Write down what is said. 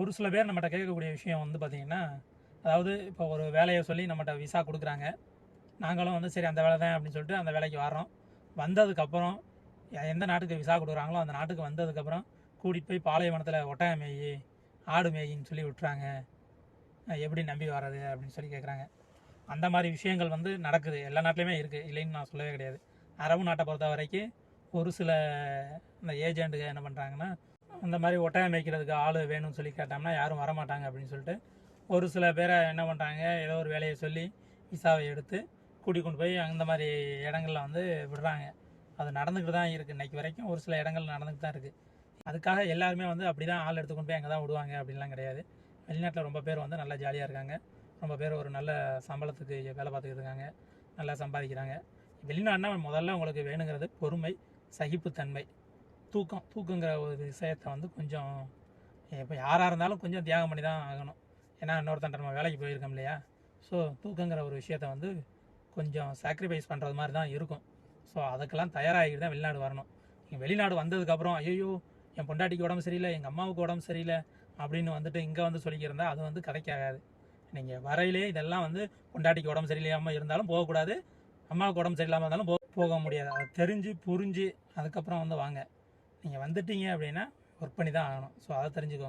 ஒரு சில பேர் நம்மகிட்ட கேட்கக்கூடிய விஷயம் வந்து பார்த்திங்கன்னா அதாவது இப்போ ஒரு வேலையை சொல்லி நம்மகிட்ட விசா கொடுக்குறாங்க. நாங்களும் வந்து சரி அந்த வேலை தான் அப்படின்னு சொல்லிட்டு அந்த வேலைக்கு வரோம் வந்ததுக்கப்புறம் எந்த நாட்டுக்கு விசா கொடுக்குறாங்களோ அந்த நாட்டுக்கு வந்ததுக்கப்புறம் கூட்டிகிட்டு போய் பாலைவனத்தில் ஒட்டகம் மேயி ஆடு மேயின்னு சொல்லி விட்டுறாங்க. எப்படி நம்பி வர்றது அப்படின்னு சொல்லி கேட்குறாங்க. அந்த மாதிரி விஷயங்கள் வந்து நடக்குது. எல்லா நாட்டிலையுமே இருக்குது இல்லைன்னு நான் சொல்லவே கிடையாது. அரபு நாட்டை பொறுத்த வரைக்கும் ஒரு சில இந்த ஏஜென்ட்டுங்க என்ன பண்ணுறாங்கன்னா அந்த மாதிரி ஒட்டகம் மேய்க்கிறதுக்கு ஆள் வேணும்னு சொல்லி கேட்டோம்னா யாரும் வரமாட்டாங்க அப்படின்னு சொல்லிட்டு ஒரு சில பேரை என்ன பண்ணுறாங்க ஏதோ ஒரு வேலையை சொல்லி விசாவை எடுத்து கூட்டி கொண்டு போய் அந்த மாதிரி இடங்கள்ல வந்து விடுறாங்க. அது நடந்துக்கிட்டு தான் இருக்குது இன்றைக்கி வரைக்கும் ஒரு சில இடங்கள் நடந்துக்கிட்டு தான் இருக்குது அதுக்காக எல்லாருமே வந்து அப்படி தான் ஆள் எடுத்து கொண்டு போய் அங்கே தான் விடுவாங்க அப்படின்லாம் கிடையாது. வெளிநாட்டில் ரொம்ப பேர் வந்து நல்லா ஜாலியாக இருக்காங்க. ரொம்ப பேர் ஒரு நல்ல சம்பளத்துக்கு வேலை பார்த்துக்கிட்டு இருக்காங்க. நல்லா சம்பாதிக்கிறாங்க. வெளிநாடுனா முதல்ல உங்களுக்கு வேணுங்கிறது பொறுமை சகிப்புத்தன்மை. தூக்கம் தூக்கங்கிற ஒரு விஷயத்தை வந்து கொஞ்சம் இப்போ யாராக இருந்தாலும் கொஞ்சம் தியாகம் பண்ணி தான் ஆகணும். ஏன்னா இன்னொருத்தன் நம்ம வேலைக்கு போயிருக்கோம் இல்லையா? ஸோ தூக்கங்கிற ஒரு விஷயத்த வந்து கொஞ்சம் சாக்ரிஃபைஸ் பண்ணுறது மாதிரி தான் இருக்கும். ஸோ அதுக்கெல்லாம் தயாராகிட்டு தான் வெளிநாடு வரணும். நீங்கள் வெளிநாடு வந்ததுக்கப்புறம் ஐயோ என் பொண்டாட்டிக்கு உடம்பு சரியில்லை எங்கள் அம்மாவுக்கு உடம்பு சரியில்லை அப்படின்னு வந்துட்டு இங்கே வந்து சொல்லிக்கிறதா அது வந்து கதைக்காகாது. நீங்கள் வரையிலே இதெல்லாம் வந்து பொண்டாட்டிக்கு உடம்பு சரியில்லாமல் இருந்தாலும் போகக்கூடாது. அம்மாவுக்கு உடம்பு சரியில்லாமல் இருந்தாலும் போ போக முடியாது. அதை தெரிஞ்சு புரிஞ்சு அதுக்கப்புறம் வந்து வாங்க. நீங்கள் வந்துட்டீங்க அப்படின்னா ஒர்க் பண்ணி தான் ஆகணும். ஸோ அதை தெரிஞ்சுக்கோங்க.